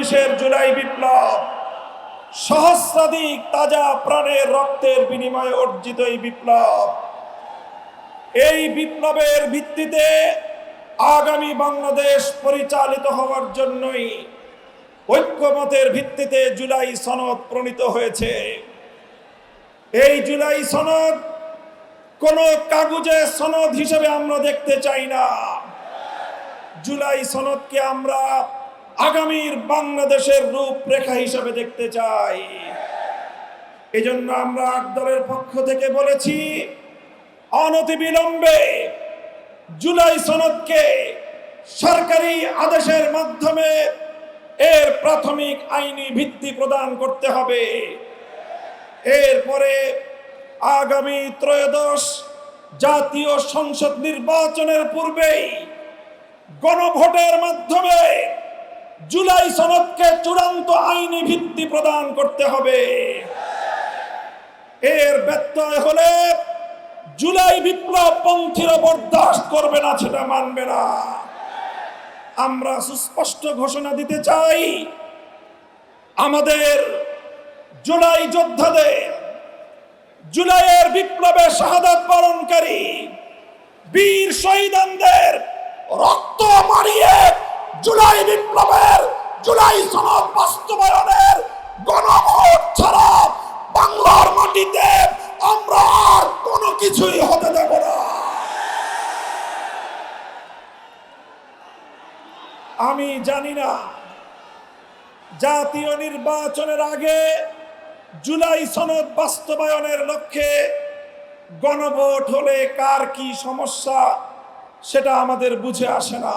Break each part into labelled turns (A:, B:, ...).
A: চব্বিশের জুলাই বিপ্লব। সহস্রাধিক তাজা প্রাণের রক্তের বিনিময়ে অর্জিত এই বিপ্লব। এই বিপ্লবের ভিত্তিতে আগামী বাংলাদেশ পরিচালিত হওয়ার জন্যই ঐক্যমতের ভিত্তিতে জুলাই সনদ প্রণীত হয়েছে। এই জুলাই সনদ কোন কাগজে সনদ হিসেবে আমরা দেখতে চাই না। জুলাই সনদকে আমরা আগামীর বাংলাদেশের রূপরেখা হিসাবে দেখতে চাই। এজন্য আমরা আকদলের পক্ষ থেকে বলেছি, অনতিবিলম্বে জুলাই সনদকে সরকারি আদেশের মাধ্যমে এর প্রাথমিক আইনি ভিত্তি প্রদান করতে হবে। এরপরে আগামী ত্রয়োদশ জাতীয় সংসদ নির্বাচনের পূর্বেই গণভোটের মাধ্যমে জুলাই সনদকে চূড়ান্ত আইনি ভিত্তি প্রদান করতে হবে। এর ব্যত্যয় হলে জুলাই বিপ্লব পন্থীরা বরদাস্ত করবে না সেটা মানবে না। আমরা সুস্পষ্ট ঘোষণা দিতে চাই, আমাদের জুলাই যোদ্ধাদের, জুলাইয়ের বিপ্লবে শাহাদাত পালনকারী, বীর শহীদানদের রক্ত মারিয়ে জুলাই বিপ্লবের, জুলাই সনদ বাস্তবায়নের গণভোট ছাড়া বাংলার মাটিতে আমরা আর কোনো কিছুই হতে দেব না। আমি জানি না, জাতীয় নির্বাচনের আগে জুলাই সনদ বাস্তবায়নের লক্ষ্যে গণভোট হলে কার কি সমস্যা, সেটা আমাদের বুঝে আসে না।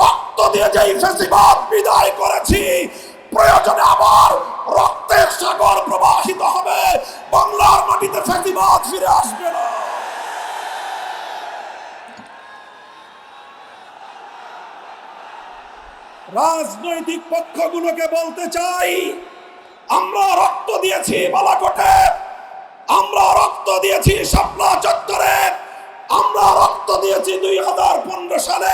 A: রক্ত দিয়ে যেই ফ্যাসিবাদ বিদায় করেছি, প্রয়োজনে আবার রক্তের সাগর প্রবাহিত হবে। বাংলার মাটিতে ফ্যাসিবাদ ফিরে আসবে না। রাজনৈতিক পক্ষগুলোকে বলতে চাই, আমরা রক্ত দিয়েছি বালাকোটে, আমরা রক্ত দিয়েছি শাপলা চত্বরে, আমরা রক্ত দিয়েছি দুই হাজার পনেরো সালে।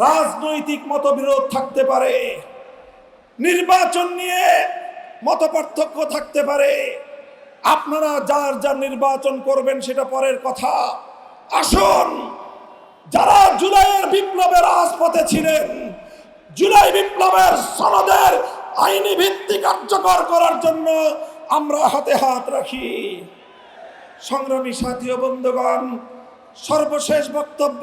A: রাজনৈতিক মতবিরোধ থাকতে পারে। নির্বাচন নিয়ে মত পার্থক্য থাকতে পারে। আপনারা যার যার নির্বাচন করবেন সেটা পরের কথা। আসুন, যারা জুলাইয়ের বিপ্লবের রাজপথে ছিলেন, জুলাই বিপ্লবের সনদের আইনি ভিত্তি কার্যকর করার জন্য আমরা হাতে হাত রাখি। সংগ্রামী সাথী বন্ধুগণ, সর্বশেষ বক্তব্য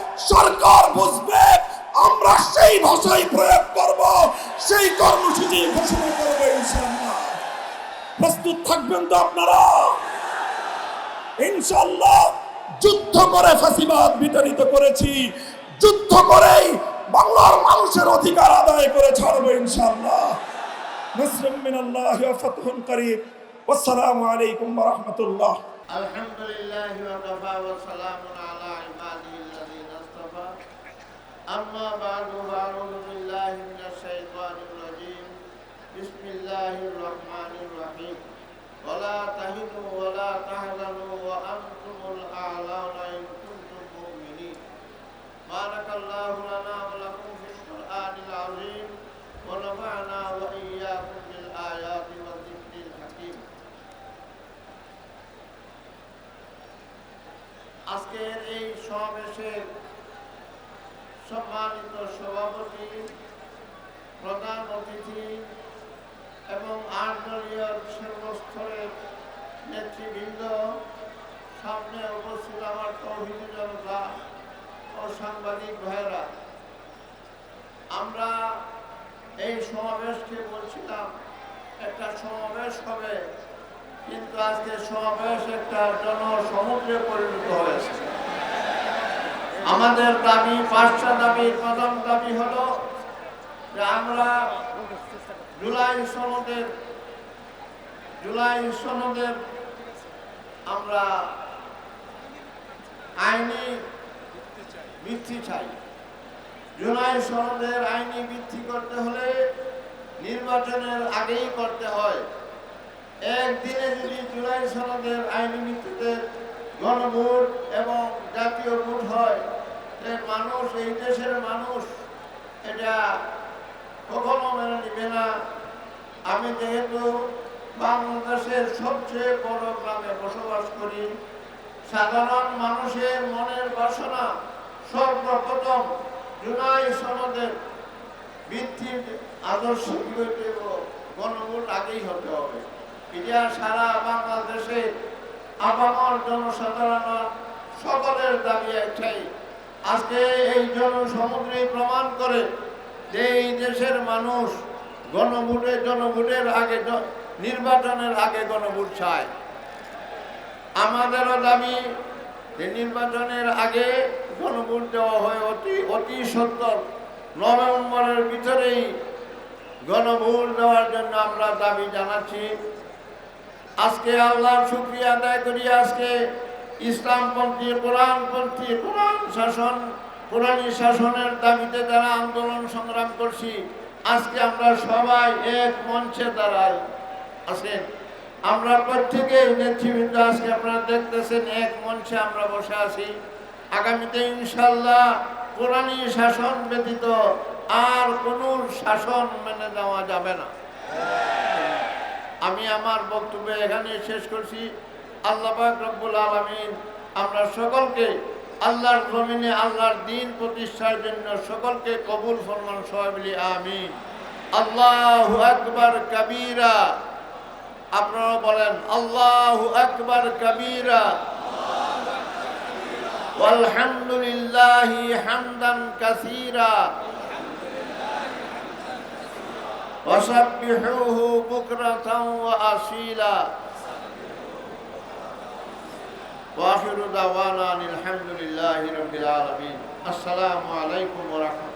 A: সরকার বুঝবে, আমরা সেই ভাষায় প্রয়োগ করব, সেই কর্মসূচি ঘোষণা করব প্রস্তুত থাকবেন তো আপনারা? ইনশাল্লাহ যুদ্ধ করে ফাঁসিবাদ বিতাড়িত করেছি, যুদ্ধ করেই বাংলার মানুষের অধিকার আদায় করে ছাড়বো ইনশাল্লাহ মুসলিম মিনাল্লাহ ফাতহুন করিম আসসালামু আলাইকুম ওয়া রাহমাতুল্লাহ।
B: আলহামদুলিল্লাহি ওয়া কাফা ওয়া সালামুন أما بعد فأعوذ بالله من الشيطان الرجيم بسم الله الرحمن الرحيم ولا تهنوا ولا تحزنوا وأنتم الأعلون إن كنتم مؤمنين بارك الله لنا ولكم في القرآن العظيم ونفعنا وإياكم بالآيات والذكر الحكيم আজকের এই সমাবেশের সম্মানিত সভাপতি, প্রধান অতিথি এবং আট দলীয় সর্বস্তরের নেতৃবৃন্দ, সামনে উপস্থিত আমার তৌহিদি জনতা ও সাংবাদিক ভাইরা আমরা এই সমাবেশকে বলছিলাম, একটা সমাবেশ হবে, কিন্তু আজকে সমাবেশ একটা জনসমুদ্রে পরিণত হয়েছে। আমাদের দাবি, পাঁচটা দাবির প্রথম দাবি হলো যে আমরা জুলাই সনদের জুলাই সনদের আমরা আইনি বৃদ্ধি চাই। জুলাই সনদের আইনি বৃদ্ধি করতে হলে নির্বাচনের আগেই করতে হয়। একদিনে যদি জুলাই সনদের আইনি ভিত্তিতে গণভোট এবং জাতীয় ভোট হয় মানুষ, এই দেশের মানুষ, এটা কখনো মেনে নিবে না। আমি যেহেতু বাংলাদেশের সবচেয়ে বড় গ্রামে বসবাস করি, সাধারণ মানুষের মনের বাসনা সর্বপ্রথম জুলাই সনদের বৃদ্ধির আদর্শ গণভোট আগেই হতে হবে। এটা সারা বাংলাদেশে আপামর জনসাধারণ সকলের দাবি একটাই। আজকে এই জনসমুদ্রে প্রমাণ করে যে এই দেশের মানুষ গণভোটের জনভোটের আগে নির্বাচনের আগে গণভোট চায়। আমাদেরও দাবি নির্বাচনের আগে গণভোট দেওয়া হয় অতি অতি সত্তর। নভেম্বরের ভিতরেই গণভোট দেওয়ার জন্য আমরা দাবি জানাচ্ছি। আজকে আল্লাহর শুক্রিয়া আদায় করি, আজকে ইসলামপন্থী, কোরআনপন্থী, কোরআন শাসন, কোরআনী শাসনের দাবিতে যারা আন্দোলন সংগ্রাম করছি, আজকে আমরা সবাই এক মঞ্চে দাঁড়াই। আছেন আমরা প্রত্যেকেই নেতৃবৃন্দ আজকে আপনারা দেখতেছেন, এক মঞ্চে আমরা বসে আছি। আগামীতে ইনশাল্লাহ কোরআনী শাসন ব্যতীত আর কোনো শাসন মেনে নেওয়া যাবে না। আমি আমার বক্তব্য এখানে শেষ করছি। আল্লাহ রব্বুল আলমিন আমরা সকলকে আল্লাহর জমিনে আল্লাহর দিন প্রতিষ্ঠার জন্য সকলকে কবুল ফরমান সহাবলি আমিন। আল্লাহ আকবার কবিরা। আপনারা বলেন, আল্লাহ আকবার কবিরা। আলহামদুলিল্লাহি হামদান কাসীরা। وسبحوه بكرة وأصيلا. وآخر دعوانا الحمد لله رب العالمين. السلام عليكم ورحمة